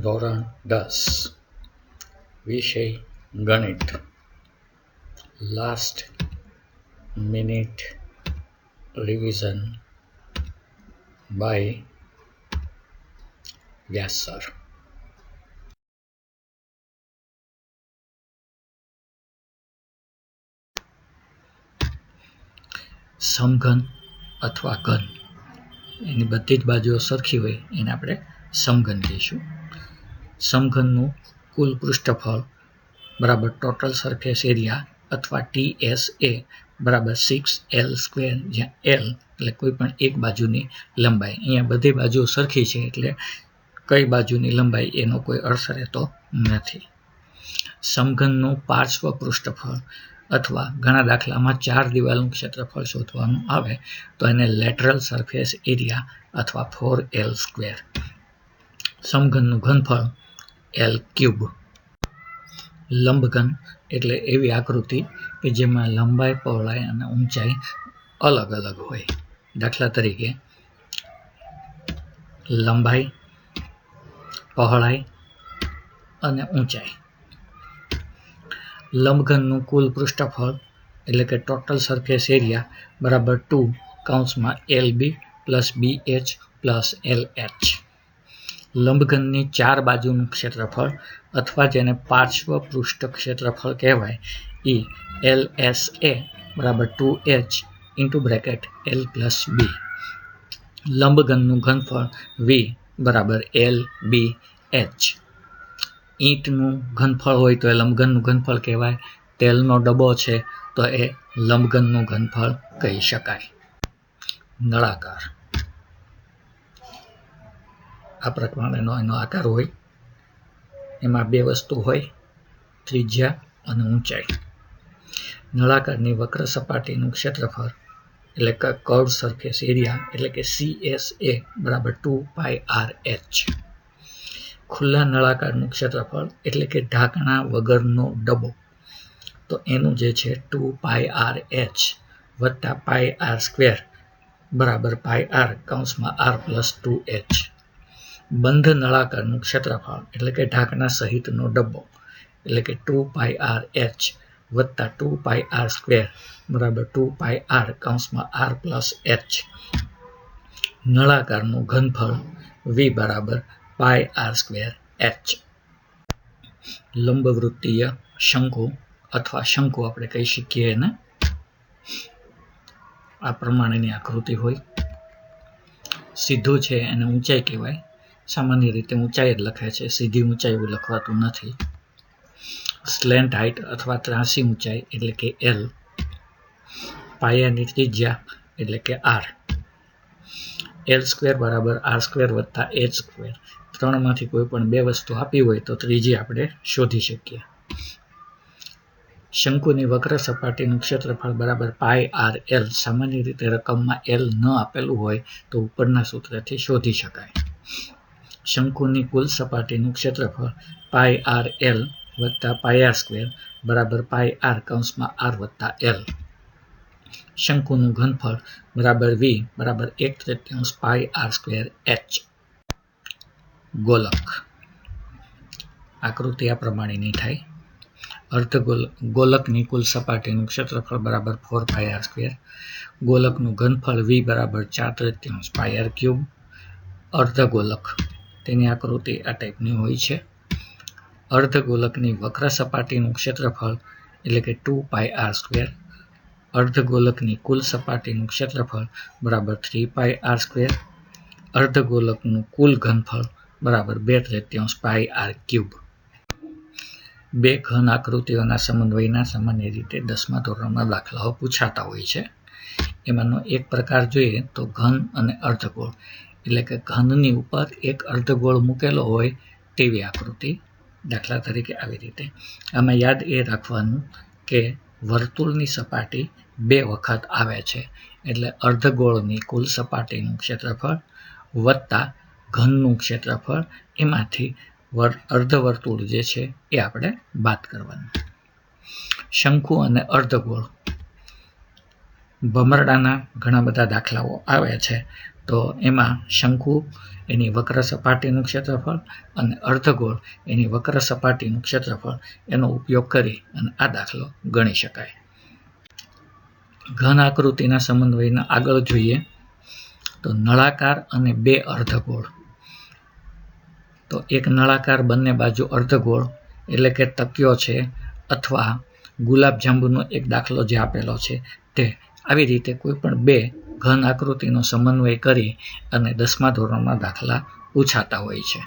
ધોરણ દસ. વિષય ગણિત. Last minute revision by Vyas sir સમઘન અથવા ઘન. એની બધી જ બાજુઓ સરખી હોય, એને આપણે સમઘન કહીશું. સમઘનનું કુલ પૃષ્ઠફળ બરાબર ટોટલ સરફેસ એરિયા અથવા ટી એસ એ બરાબર સિક્સ એલ સ્ક્વેર જ્યાં એલ એટલે કોઈ પણ એક બાજુની લંબાઈ. અહીંયા બધી બાજુઓ સરખી છે એટલે કઈ બાજુની લંબાઈ એનો કોઈ અર્થ રહેતો નથી. સમઘનનું પાર્શ્વ પૃષ્ઠફળ અથવા ઘણા દાખલામાં ચાર દિવાલનું ક્ષેત્રફળ શોધવાનું આવે તો એને લેટરલ સરફેસ એરિયા અથવા ફોર એલ સ્ક્વેર સમઘનનું ઘનફળ એલ ક્યુબ લંબઘન એટલે એવી આકૃતિ કે જેમાં લંબાઈ, પહોળાઈ અને ઊંચાઈ અલગ અલગ હોય. દાખલા તરીકે, લંબાઈ, પહોળાઈ અને ઊંચાઈ. લંબઘનનું કુલ પૃષ્ઠફળ એટલે કે ટોટલ સરફેસ એરિયા બરાબર two કાઉન્સમાં L B plus B H plus L H લંબઘનની ચાર બાજુનું ક્ષેત્રફળ અથવા જેને પાર્શ્વ પૃષ્ઠ ક્ષેત્રફળ કહેવાય એ એલ એસ એ બરાબર two H into bracket L plus B લંબઘનનું ઘનફળ વી બરાબર એલ બી એચ ઈંટનું ઘનફળ હોય તો એ લંબઘનનું ઘનફળ કહેવાય. તેલનો ડબ્બો છે તો એ લંબઘનનું ઘનફળ કહી શકાય. નળાકાર. આ પ્રમાણેનો એનો આકાર હોય. એમાં બે વસ્તુ હોય, ત્રિજ્યા અને ઊંચાઈ. નળાકારની વક્ર સપાટીનું ક્ષેત્રફળ એટલે કે કર્વ સરફેસ એરિયા એટલે કે સી એસ એ બરાબર ટુ પાય આર એચ ખુલ્લા નળાકારનું ક્ષેત્રફળ એટલે કે ઢાંકણા વગરનો ડબ્બો. તો એનું જે છે ટુ પાય આર એચ વત્તા પાય આર સ્ક્વેર બરાબર પાય આર કૌંસમાં આર પ્લસ ટુ એચ બંધ નળાકારનું ક્ષેત્રફળ, એટલે કે ઢાંકણા સહિતનો ડબ્બો, એટલે કે ટુ પાય આર એચ વત્તા ટુ પાય આર સ્ક્વેર બરાબર ટુ પાય આર કૌંસમાં આર પ્લસ એચ. નળાકારનું ઘનફળ વી બરાબર પાય આર સ્ક્વેર એચ. લંબવૃત્તીય શંકુ અથવા શંકુ આપણે કહી શકીએ એને. આ પ્રમાણેની આકૃતિ હોય. સીધું છે એને ઊંચાઈ કહેવાય. સામાન્ય રીતે ઊંચાઈ જ લખે છે. સીધી ઊંચાઈ એવું લખવાતું નથી. સ્લેન્ટ હાઇટ અથવા ત્રાસી ઊંચાઈ એટલે કે એલ પાયાની ત્રિજ્યા એટલે કે આર એલ સ્ક્વેર બરાબર આર સ્ક્વેર વત્તા એચ સ્ક્વેર ત્રણમાંથી કોઈ પણ બે વસ્તુ આપી હોય તો ત્રીજી આપણે શોધી શકીએ. શંકુની વક્ર સપાટીનું ક્ષેત્રફળ બરાબર પાય આર એલ સામાન્ય રીતે રકમમાં એલ ન આપેલું હોય તો ઉપરના સૂત્રથી શોધી શકાય. શંકુની કુલ સપાટીનું ક્ષેત્રફળ પાય આર એલ વત્તા પાય આર સ્ક્વેર બરાબર પાય આર કૌંસમાં આર વત્તા એલ. શંકુનું ઘનફળ બરાબર વી બરાબર એક તૃતીયાંશ પાય આર સ્ક્વેર એચ. ગોલક. આકૃતિ આ પ્રમાણેની થાય. અર્ધગોલ, ગોલકની કુલ સપાટીનું ક્ષેત્રફળ બરાબર ફોર પાય આર સ્ક્વેર. ગોલકનું ઘનફળ વી બરાબર ચાર તૃતીયાંશ પાય આર ક્યુબ. અર્ધગોલક. તેની આકૃતિ આ ટાઈપની હોય છે. અર્ધગોલકની વક્ર સપાટીનું ક્ષેત્રફળ એટલે કે ટુ પાય આર સ્ક્વેર. અર્ધગોલકની કુલ સપાટીનું ક્ષેત્રફળ બરાબર થ્રી પાય આર સ્ક્વેર. અર્ધગોલકનું કુલ ઘનફળ બરાબર બે તૃતીયાંશ પાય આર ક્યુબ. બે ઘન આકૃતિઓના સમન્વયના સામાન્ય રીતે દસમા ધોરણમાં દાખલાઓ પૂછાતા હોય છે. એમાંનો એક પ્રકાર જોઈએ તો ઘન અને અર્ધગોળ. એટલે કે ઘનની ઉપર એક અર્ધગોળ મૂકેલો હોય તેવી આકૃતિ દાખલા તરીકે આવી રીતે. આમાં યાદ એ રાખવાનું કે વર્તુળની સપાટી બે વખત આવે છે. એટલે અર્ધગોળની કુલ સપાટીનું ક્ષેત્રફળ વત્તા ઘનનું ક્ષેત્રફળ એમાંથી અર્ધવર્તુળ જે છે એ આપણે બાદ કરવાનું. શંકુ અને અર્ધગોળ. ભમરડાના ઘણા બધા દાખલાઓ આવે છે. તો એમાં શંકુ, એની વક્ર સપાટીનું ક્ષેત્રફળ અને અર્ધગોળ, એની વક્ર સપાટીનું ક્ષેત્રફળ એનો ઉપયોગ કરી અને આ દાખલો ગણી શકાય. ઘન આકૃતિના સમન્વયના આગળ જોઈએ તો નળાકાર અને બે અર્ધગોળ. તો એક નળાકાર બંને બાજુ અર્ધગોળ એટલે કે તકિયો છે અથવા ગુલાબ જાંબુનો એક દાખલો જે આપેલો છે તે. આવી રીતે કોઈ પણ બે ઘન આકૃતિનો સમન્વય કરી અને દસમા ધોરણમાં દાખલા પૂછાતા હોય છે.